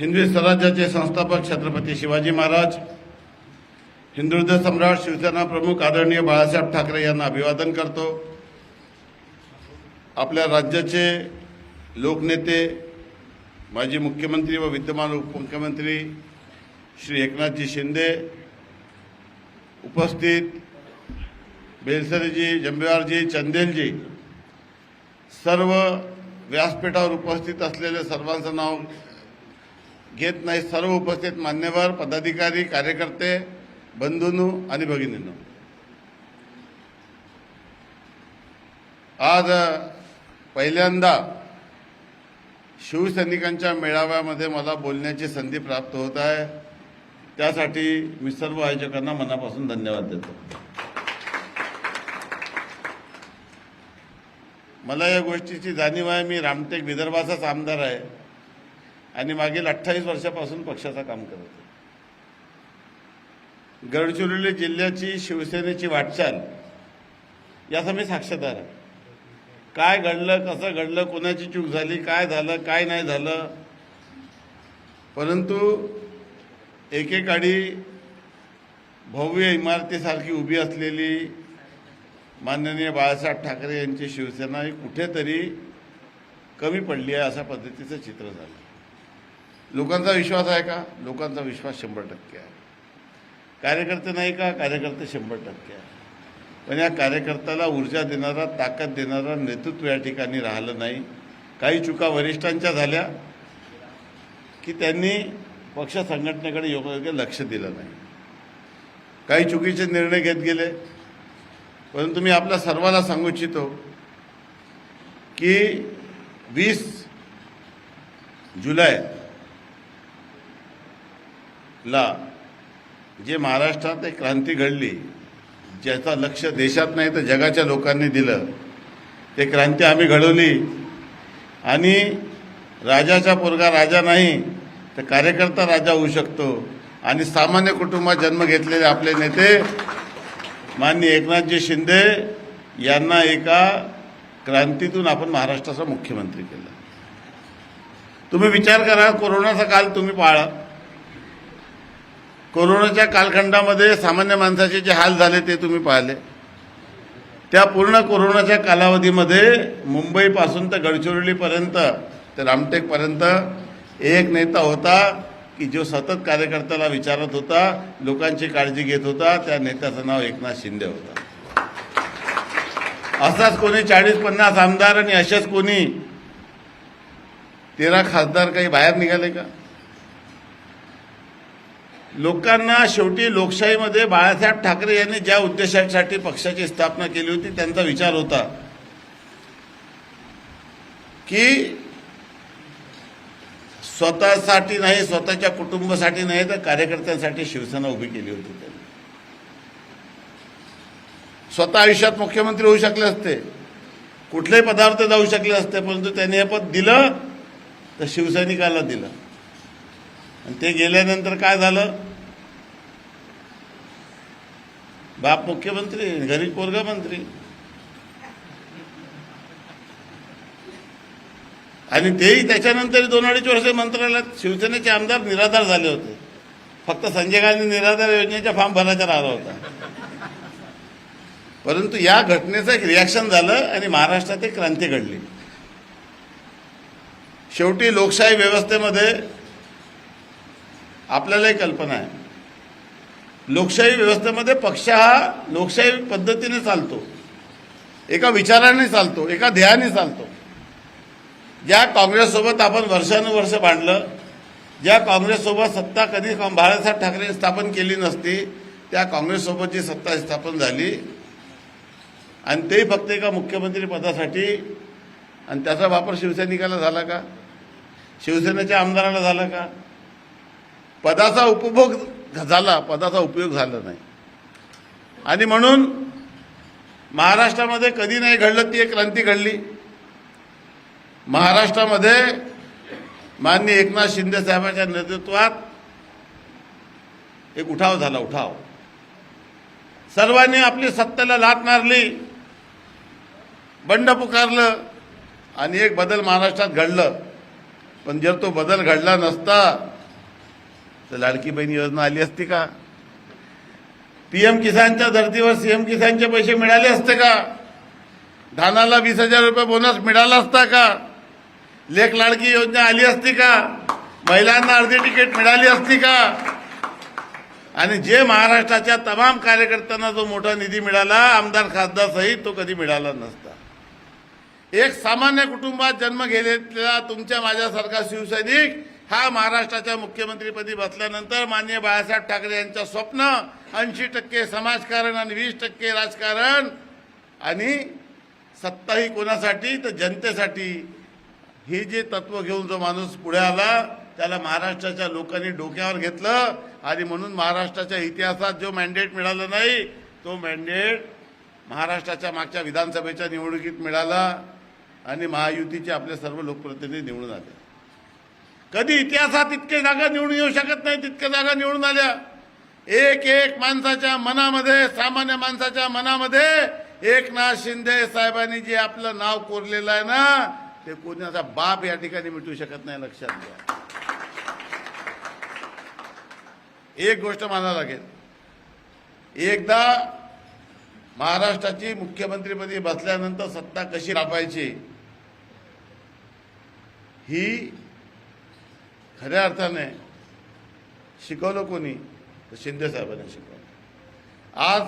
हिंदवी स्वराज्याचे संस्थापक छत्रपती शिवाजी महाराज हिंदुत्व सम्राट शिवसेना प्रमुख आदरणीय बाळासाहेब ठाकरे यांना अभिवादन करतो. आपल्या राज्याचे लोकनेते माजी मुख्यमंत्री व विद्यमान उपमुख्यमंत्री श्री एकनाथजी शिंदे उपस्थित बेलसरीजी जंबेवारजी चंदेलजी सर्व व्यासपीठावर उपस्थित असलेले सर्वांचं नाव घेत नाही. सर्व उपस्थित मान्यवर पदाधिकारी कार्यकर्ते बंधूंनो आणि भगिनींनो. आज पहिल्यांदा शिवसैनिकांच्या मेळाव्यामध्ये मला बोलण्याची संधी प्राप्त होत आहे. त्यासाठी मी सर्व आयोजकांना मनापासून धन्यवाद देतो. मला या गोष्टीची जाणीव आहे. मी रामटेक विदर्भाचाच आमदार आहे. आणि मागील अठ्ठावीस वर्षापासून पक्षाचं काम करत आहे. गडचिरोली जिल्ह्याची शिवसेनेची वाटचाल याचा मी साक्षीदार आहे. काय घडलं कसं घडलं कोणाची चूक झाली काय झालं काय नाही झालं? परंतु एकेकाळी भव्य इमारतीसारखी उभी असलेली माननीय बाळासाहेब ठाकरे यांची शिवसेना ही कुठेतरी कमी पडली आहे अशा पद्धतीचं चित्र झालं. लोकांचा विश्वास आहे का? लोकांचा विश्वास शंभर टक्के आहे. कार्यकर्ते नाही का? कार्यकर्ते शंभर टक्के आहे. पण या कार्यकर्त्याला ऊर्जा देणारा ताकद देणारा नेतृत्व या ठिकाणी राहिलं नाही. काही चुका वरिष्ठांच्या झाल्या की त्यांनी पक्ष संघटनेकडे योग्य लक्ष दिलं नाही. काही चुकीचे निर्णय घेत गेले. परंतु मी आपल्या सर्वांना सांगू इच्छितो की वीस जुलै ला जे महाराष्ट्रात एक क्रांती घडली ज्याचा लक्ष देशात नाही तर जगाच्या लोकांनी दिलं. ते क्रांती आम्ही घडवली. आणि राजाचा पोरगा राजा नाही तर कार्यकर्ता राजा होऊ शकतो. आणि सामान्य कुटुंबात जन्म घेतलेले आपले नेते माननीय एकनाथजी शिंदे यांना एका क्रांतीतून आपण महाराष्ट्राचा मुख्यमंत्री केलं. तुम्ही विचार करा कोरोनाचा काल तुम्ही पाळा कोरोनाच्या कालखंडामध्ये सामान्य माणसाचे जे हाल झाले ते तुम्ही पाहिले. त्या पूर्ण कोरोनाच्या कालावधीमध्ये मुंबईपासून तर गडचिरोलीपर्यंत ते रामटेकपर्यंत एक नेता होता की जो सतत कार्यकर्त्याला विचारत होता लोकांची काळजी घेत होता त्या नेत्याचं नाव एकनाथ शिंदे होता. असाच कोणी चाळीस पन्नास आमदार आणि असेच कोणी तेरा खासदार काही बाहेर निघाले का? लोकांना शेवटी लोकशाहीमध्ये बाळासाहेब ठाकरे यांनी ज्या उद्देशासाठी पक्षाची स्थापना केली होती त्यांचा विचार होता की स्वतःसाठी नाही स्वतःच्या कुटुंबासाठी नाही तर कार्यकर्त्यांसाठी शिवसेना उभी केली होती त्यांनी. स्वतः आयुष्यात मुख्यमंत्री होऊ शकले असते कुठल्याही पदार्थ जाऊ शकले असते परंतु त्यांनी हे पद दिलं तर शिवसैनिकाला दिलं. आणि ते गेल्यानंतर काय झालं? बाप मुख्यमंत्री घरी पोरगा मंत्री. आणि तेही त्याच्यानंतर दोन अडीच वर्ष मंत्रालयात शिवसेनेचे आमदार निराधार झाले होते. फक्त संजय गांधी निराधार योजनेचा फॉर्म भरायचा राहिला होता. परंतु या घटनेचं एक रिॲक्शन झालं आणि महाराष्ट्रात एक क्रांती घडली. शेवटी लोकशाही व्यवस्थेमध्ये आपल्यालाही कल्पना आहे. लोकशाही व्यवस्थेमध्ये पक्ष हा लोकशाही पद्धतीने चालतो. एका विचाराने चालतो एका ध्येयाने चालतो. ज्या काँग्रेससोबत आपण वर्षानुवर्ष भांडलं ज्या काँग्रेससोबत सत्ता कधी बाळासाहेब ठाकरे स्थापन केली नसती त्या काँग्रेससोबत जी सत्ता स्थापन झाली. आणि तेही फक्त एका मुख्यमंत्री पदासाठी. आणि त्याचा वापर शिवसैनिकाला झाला का? शिवसेनेच्या आमदाराला झाला का? पदाचा उपभोग झाला पदाचा उपयोग झाला नाही. आणि म्हणून महाराष्ट्रामध्ये कधी नाही घडलं ती एक क्रांती घडली. महाराष्ट्रामध्ये माननीय एकनाथ शिंदे साहेबांच्या नेतृत्वात एक उठाव झाला उठाव. सर्वांनी आपली सत्तेला लात मारली बंड पुकारलं आणि एक बदल महाराष्ट्रात घडलं. पण जर तो बदल घडला नसता तर लाडकी बहीण योजना आली असती का? पीएम किसानच्या धर्तीवर सीएम किसानचे पैसे मिळाले असते का? धानाला वीस हजार रुपये बोनस मिळाला असता का? लेख लाडकी योजना आली असती का? महिलांना अर्धी तिकीट मिळाली असती का? आणि जे महाराष्ट्राच्या तमाम कार्यकर्त्यांना जो मोठा निधी मिळाला आमदार खासदार सहित तो कधी मिळाला नसता. एक सामान्य कुटुंबात जन्म घेतलेला तुमच्या माझ्यासारखा शिवसैनिक हा महाराष्ट्राच्या मुख्यमंत्रीपदी बसल्यानंतर माननीय बाळासाहेब ठाकरे यांचं स्वप्न ऐंशी टक्के समाजकारण आणि वीस टक्के राजकारण. आणि सत्ताही कोणासाठी? तर जनतेसाठी. हे जे तत्व घेऊन जो माणूस पुढे आला त्याला महाराष्ट्राच्या लोकांनी डोक्यावर घेतलं. आणि म्हणून महाराष्ट्राच्या इतिहासात जो मॅन्डेट मिळाला नाही तो मॅन्डेट महाराष्ट्राच्या मागच्या विधानसभेच्या निवडणुकीत मिळाला. आणि महायुतीचे आपले सर्व लोकप्रतिनिधी निवडून आले. कधी इतिहासात इतके जागा निवडून येऊ शकत नाही तितक्या जागा निवडून आल्या. एक एक माणसाच्या मनामध्ये सामान्य माणसाच्या मनामध्ये एकनाथ शिंदे साहेबांनी जे आपलं नाव कोरलेलं आहे ना ते कोणाचा बाप या ठिकाणी मिटू शकत नाही लक्षात घ्या. एक गोष्ट मानावं लागेल. एकदा महाराष्ट्राची मुख्यमंत्रीपदी बसल्यानंतर सत्ता कशी राबायची ही खऱ्या अर्थाने शिकवलं कोणी तर शिंदे साहेबांनी शिकवलं. आज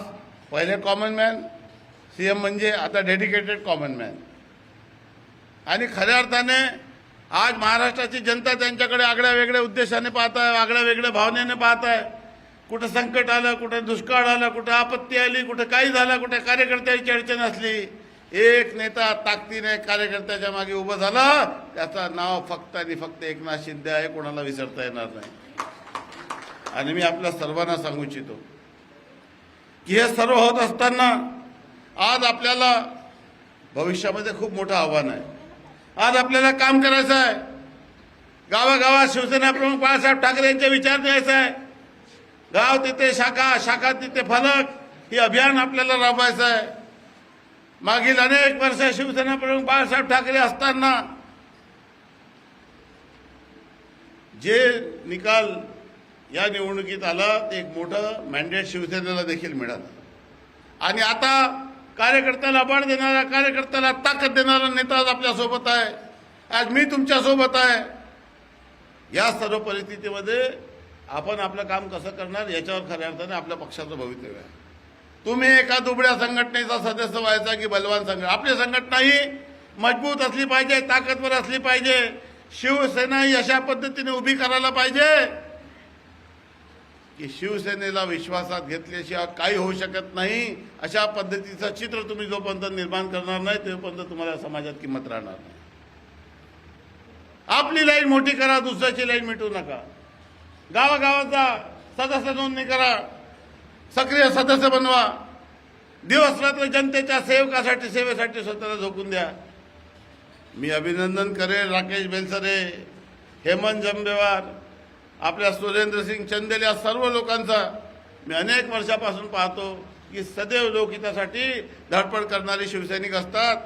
पहिले कॉमन मॅन सी एम म्हणजे आता डेडिकेटेड कॉमन मॅन आणि खऱ्या अर्थाने आज महाराष्ट्राची जनता त्यांच्याकडे आगळ्या वेगळ्या उद्देशाने पाहत आहे आगळ्या वेगळ्या भावनेने पाहत आहे कुठं संकट आलं कुठं दुष्काळ आलं कुठं आपत्ती आली कुठं काही झालं कुठं कार्यकर्त्याची अडचण असली एक नेता ताकदीने कार्यकर्त्याच्या मागे उभं झालं त्याचं नाव फक्त आणि फक्त एकनाथ शिंदे आहे कोणाला विसरता येणार नाही. आणि मी आपल्या सर्वांना सांगू इच्छितो की हे सर्व होत असताना आज आपल्याला भविष्यामध्ये खूप मोठं आव्हान आहे. आज आपल्याला काम करायचं आहे. गावागावात शिवसेना प्रमुख बाळासाहेब ठाकरे यांचे विचार द्यायचा आहे. गाव तिथे शाखा शाखा तिथे फलक हे अभियान आपल्याला राबवायचं आहे. मागील अनेक वर्ष शिवसेना प्रमुख बाळासाहेब ठाकरे असताना जे निकाल या निवडणुकीत आला ते एक मोठं मॅन्डेट शिवसेनेला देखील मिळालं. आणि आता कार्यकर्त्याला बळ देणारा कार्यकर्त्याला ताकद देणारा नेता आज आपल्यासोबत आहे. आज मी तुमच्यासोबत आहे. या सर्व परिस्थितीमध्ये आपण आपलं काम कसं करणार याच्यावर खऱ्या अर्थाने आपल्या पक्षाचं भवितव्य आहे. तुम्ही एका दुबळ्या संघटनेचा सदस्य व्हायचा की बलवान संघ? आपली संघटना ही मजबूत असली पाहिजे ताकदवर असली पाहिजे. शिवसेना ही अशा पद्धतीने उभी करायला पाहिजे की शिवसेनेला विश्वासात घेतल्याशिवाय काही होऊ शकत नाही. अशा पद्धतीचं चित्र तुम्ही जोपर्यंत निर्माण करणार नाही तोपर्यंत तुम्हाला समाजात किंमत राहणार नाही. आपली लाईन मोठी करा दुसऱ्याची लाईन मिटू नका. गावागावाचा सदस्य नोंदणी करा. सक्रिय सदस्य बनवा. दिवस रात्र जनतेच्या सेवकासाठी सेवेसाठी स्वतःला झोकून द्या. मी अभिनंदन करेन राकेश बेलसरे हेमंत जंबेवार आपल्या सुरेंद्र सिंग चंदेल या सर्व लोकांचा मी अनेक वर्षापासून पाहतो की सदैव लोकहितासाठी धडपड करणारे शिवसैनिक असतात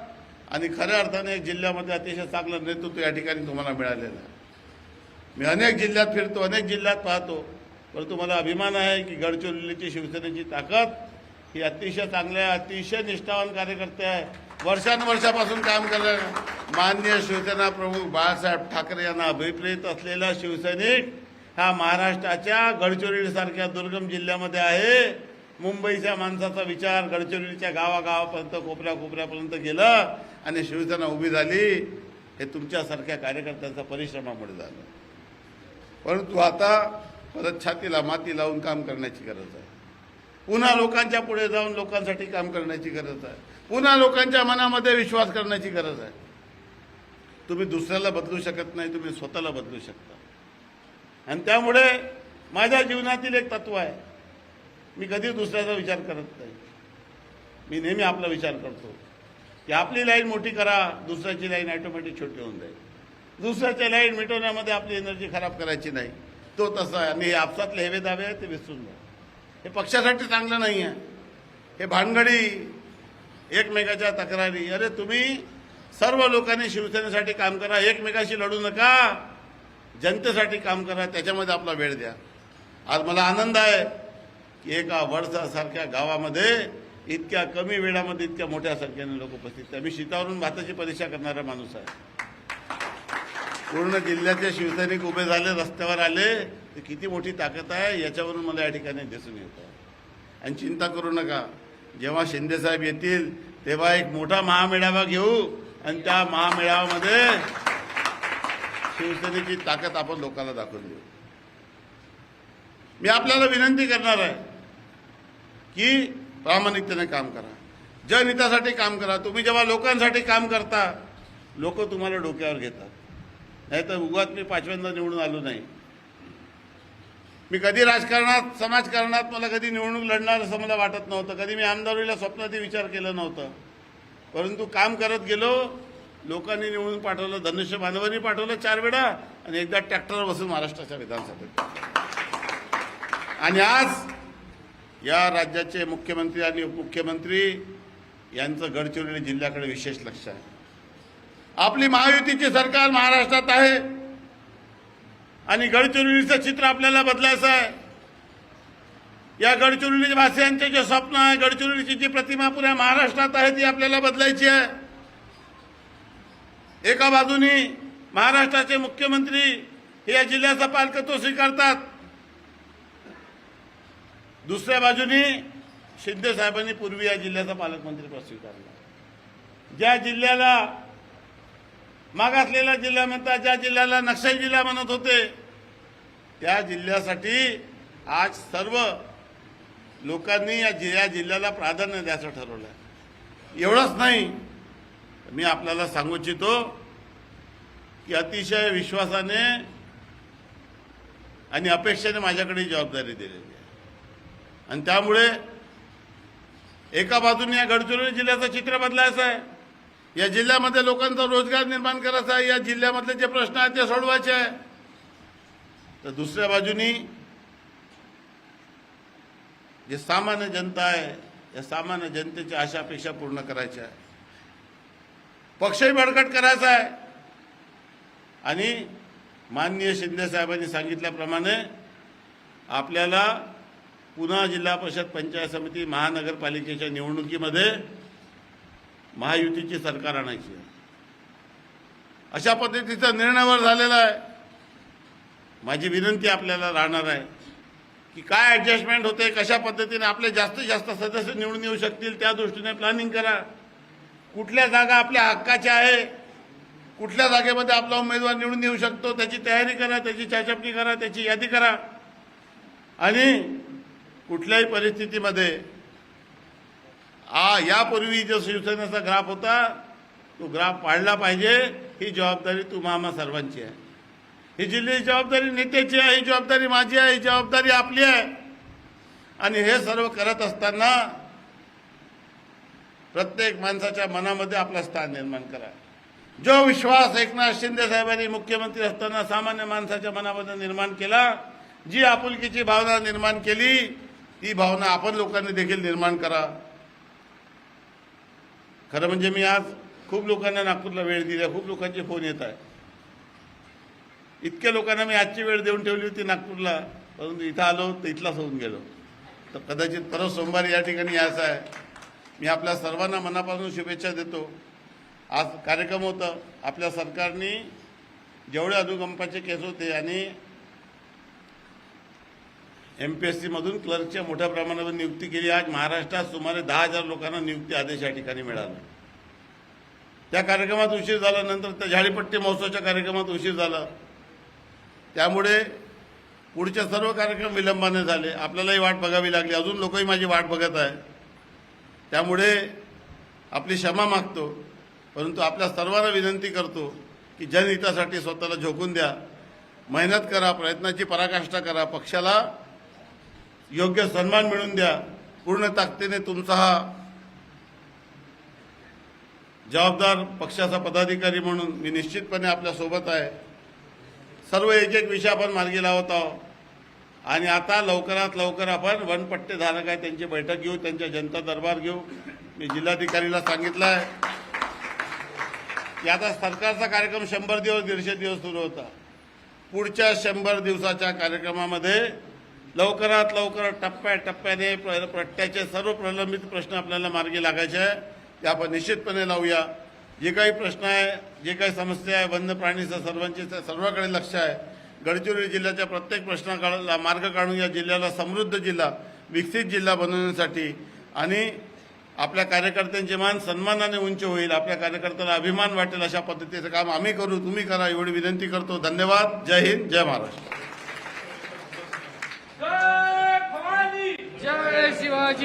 आणि खऱ्या अर्थाने जिल्ह्यामध्ये अतिशय चांगलं नेतृत्व या ठिकाणी तुम्हाला मिळालेलं आहे. मी अनेक जिल्ह्यात फिरतो अनेक जिल्ह्यात पाहतो. परंतु मला अभिमान आहे की गडचिरोलीची शिवसेनेची ताकद ही अतिशय चांगल्या अतिशय निष्ठावान कार्यकर्ते आहे. वर्षानुवर्षापासून काम करणार मान्य शिवसेना प्रमुख बाळासाहेब ठाकरे यांना अभिप्रेत असलेला शिवसैनिक हा महाराष्ट्राच्या गडचिरोलीसारख्या दुर्गम जिल्ह्यामध्ये आहे. मुंबईच्या माणसाचा विचार गडचिरोलीच्या गावागावापर्यंत कोपऱ्या कोपऱ्यापर्यंत गेलं आणि शिवसेना उभी झाली. हे तुमच्यासारख्या कार्यकर्त्यांच्या परिश्रमामुळे झालं. परंतु आता परत छातीला माती लावून काम करण्याची गरज आहे. पुन्हा लोकांच्या पुढे जाऊन लोकांसाठी काम करण्याची गरज आहे. पुन्हा लोकांच्या मनामध्ये विश्वास करण्याची गरज आहे. तुम्ही दुसऱ्याला बदलू शकत नाही तुम्ही स्वतःला बदलू शकता. आणि त्यामुळे माझ्या जीवनातील एक तत्व आहे. मी कधी दुसऱ्याचा विचार करत नाही. मी नेहमी आपला विचार करतो की आपली लाईन मोठी करा दुसऱ्याची लाईन ॲटोमॅटिक छोटी होऊन जाईल. दुसऱ्याच्या लाईन मिटवण्यामध्ये आपली एनर्जी खराब करायची नाही. तो तसा आहे. आणि हे आपसातले हेवे दावे आहेत ते विसरून जा हे पक्षासाठी चांगलं नाही आहे. हे भानगडी एकमेकाच्या तक्रारी. अरे तुम्ही सर्व लोकांनी शिवसेनेसाठी काम करा एकमेकाशी लढू नका. जनतेसाठी काम करा त्याच्यामध्ये आपला वेळ द्या. आज मला आनंद आहे की एका वडसासारख्या गावामध्ये इतक्या कमी वेळामध्ये इतक्या मोठ्या संख्येने लोक उपस्थित आहे मी शीतावरून भाताची परीक्षा करणारा माणूस आहे. पूर्ण जिल्ह्याचे शिवसैनिक उभे झाले रस्त्यावर आले. ते किती मोठी ताकद आहे याच्यावरून मला या ठिकाणी दिसून येतं. आणि चिंता करू नका. जेव्हा शिंदेसाहेब येतील तेव्हा एक मोठा महामेळावा घेऊ. आणि त्या महामेळाव्यामध्ये शिवसेनेची ताकद आपण लोकांना दाखवून देऊ. मी आपल्याला विनंती करणार आहे की प्रामाणिकतेने काम करा. जनहितासाठी काम करा. तुम्ही जेव्हा लोकांसाठी काम करता लोक तुम्हाला डोक्यावर घेतात. नाही तर उगाच मी पाचव्यांदा निवडून आलो नाही. मी कधी राजकारणात समाजकारणात मला कधी निवडणूक लढणार असं मला वाटत नव्हतं. कधी मी आमदारीला स्वप्नातही विचार केला नव्हतं. परंतु काम करत गेलो लोकांनी निवडून पाठवलं धनुष्य बांधवांनी पाठवलं चार वेळा आणि एकदा ट्रॅक्टरवर बसून महाराष्ट्राच्या विधानसभेत. आणि आज या राज्याचे मुख्यमंत्री आणि उपमुख्यमंत्री यांचं गडचिरोली जिल्ह्याकडे विशेष लक्ष आहे. आपली महायुतीचे सरकार महाराष्ट्रात आहे. आणि गडचिरोलीचं चित्र आपल्याला बदलायचं आहे. या गडचिरोली वासियांचे जे स्वप्न आहे गडचिरोलीची जी प्रतिमा पुऱ्या महाराष्ट्रात आहे ती आपल्याला बदलायची आहे. एका बाजूनी महाराष्ट्राचे मुख्यमंत्री हे या जिल्ह्याचं पालकत्व स्वीकारतात. दुसऱ्या बाजूनी शिंदे साहेबांनी पूर्वी या जिल्ह्याचा पालकमंत्रीपद स्वीकारला. ज्या जिल्ह्याला मागासलेला जिल्हा म्हणतात ज्या जिल्ह्याला नक्षल जिल्हा म्हणत होते त्या जिल्ह्यासाठी आज सर्व लोकांनी या जि या जिल्ह्याला प्राधान्य द्यायचं ठरवलं एवढंच नाही मी आपल्याला सांगू इच्छितो की अतिशय विश्वासाने आणि अपेक्षेने माझ्याकडे जबाबदारी दिलेली आहे. आणि त्यामुळे एका बाजूने या गडचिरोली जिल्ह्याचं चित्र बदलायचं आहे या जिल्ह्यामध्ये लोकांचा रोजगार निर्माण करायचा आहे. या जिल्ह्यामधले जे प्रश्न आहेत ते सोडवायचे आहे. तर दुसऱ्या बाजूनी जे सामान्य जनता आहे या सामान्य जनतेच्या आशा अपेक्षा पूर्ण करायच्या आहे. पक्षही बळकट करायचा आहे. आणि माननीय शिंदे साहेबांनी सांगितल्याप्रमाणे आपल्याला पुन्हा जिल्हा परिषद पंचायत समिती महानगरपालिकेच्या निवडणुकीमध्ये महायुतीची सरकार आणायची आहे. अशा पद्धतीचा निर्णयावर झालेला आहे. माझी विनंती आपल्याला राहणार आहे की काय ॲडजस्टमेंट होते कशा पद्धतीने आपले जास्तीत जास्त सदस्य निवडून येऊ शकतील त्या दृष्टीने प्लॅनिंग करा. कुठल्या जागा आपल्या हक्काच्या आहे कुठल्या जागेमध्ये आपला उमेदवार निवडून येऊ शकतो त्याची तयारी करा त्याची चाचपणी करा त्याची यादी करा. आणि कुठल्याही परिस्थितीमध्ये आ यापूर्वी जो शिवसेनेचा ग्राफ होता तो ग्राफ पाडला पाहिजे ही जबाबदारी तुम्हा सर्वांची आहे. ही जिल्ह्याची जबाबदारी नेत्याची आहे ही जबाबदारी माझी आहे ही जबाबदारी आपली आहे. आणि हे सर्व करत असताना प्रत्येक माणसाच्या मनामध्ये आपलं स्थान निर्माण करा. जो विश्वास एकनाथ शिंदे साहेबांनी मुख्यमंत्री असताना सामान्य माणसाच्या मनामध्ये निर्माण केला जी आपुलकीची भावना निर्माण केली ती भावना आपण लोकांनी देखील निर्माण करा. खरं म्हणजे मी आज खूप लोकांना नागपूरला वेळ दिला खूप लोकांचे फोन येत आहे इतक्या लोकांना मी आजची वेळ देऊन ठेवली होती नागपूरला परंतु इथं आलो तर इथलाच होऊन गेलो. तर कदाचित परत सोमवारी या ठिकाणी यायचं आहे. मी आपल्या सर्वांना मनापासून शुभेच्छा देतो. आज कार्यक्रम होतं. आपल्या सरकारने जेवढे अनुकंपाचे केस होते आणि एम पी एस सीमधून क्लर्कच्या मोठ्या प्रमाणावर नियुक्ती केली. आज महाराष्ट्रात सुमारे दहा हजार लोकांना नियुक्ती आदेश या ठिकाणी मिळाला. त्या कार्यक्रमात उशीर झाला नंतर त्या झाडीपट्टी महोत्सवाच्या कार्यक्रमात उशीर झाला. त्यामुळे पुढचे सर्व कार्यक्रम विलंबाने झाले. आपल्यालाही वाट बघावी लागली. अजून लोकही माझी वाट बघत आहे त्यामुळे आपली क्षमा मागतो. परंतु आपल्या सर्वांना विनंती करतो की जनहितासाठी स्वतःला झोकून द्या. मेहनत करा प्रयत्नाची पराकाष्ठा करा. पक्षाला योग्य सन्मान मिळवून द्या. पूर्ण ताकदीने तुमचा हा जबाबदार पक्षाचा पदाधिकारी म्हणून मी निश्चितपणे आपल्यासोबत आहे. सर्व एक एक विषय आपण मार्गी लावत आहोत. आणि आता लवकरात लवकर आपण वनपट्टेधारक आहे त्यांची बैठक घेऊ त्यांच्या जनता दरबार घेऊ. मी जिल्हाधिकारीला सांगितलं आहे. की आता सरकारचा कार्यक्रम शंभर दिवस दीडशे दिवस सुरू होता. पुढच्या शंभर दिवसाच्या कार्यक्रमामध्ये लवकरात लवकर टप्प्याटप्प्याने प्र प्रट्ट्याचे सर्व प्रलंबित प्रश्न आपल्याला मार्गी लागायचे आहे. ते आपण निश्चितपणे लावूया. जे काही प्रश्न आहे जे काही समस्या आहे वन्य प्राणीचं सर्वांची सर्वाकडे लक्ष आहे. गडचिरोली जिल्ह्याच्या प्रत्येक प्रश्नाला मार्ग काढून या जिल्ह्याला समृद्ध जिल्हा विकसित जिल्हा बनवण्यासाठी आणि आपल्या कार्यकर्त्यांचे मान सन्मानाने उंच होईल आपल्या कार्यकर्त्यांना अभिमान वाटेल अशा पद्धतीचं काम आम्ही करू तुम्ही करा एवढी विनंती करतो. धन्यवाद. जय हिंद जय महाराष्ट्र जय भवानी जय शिवाजी.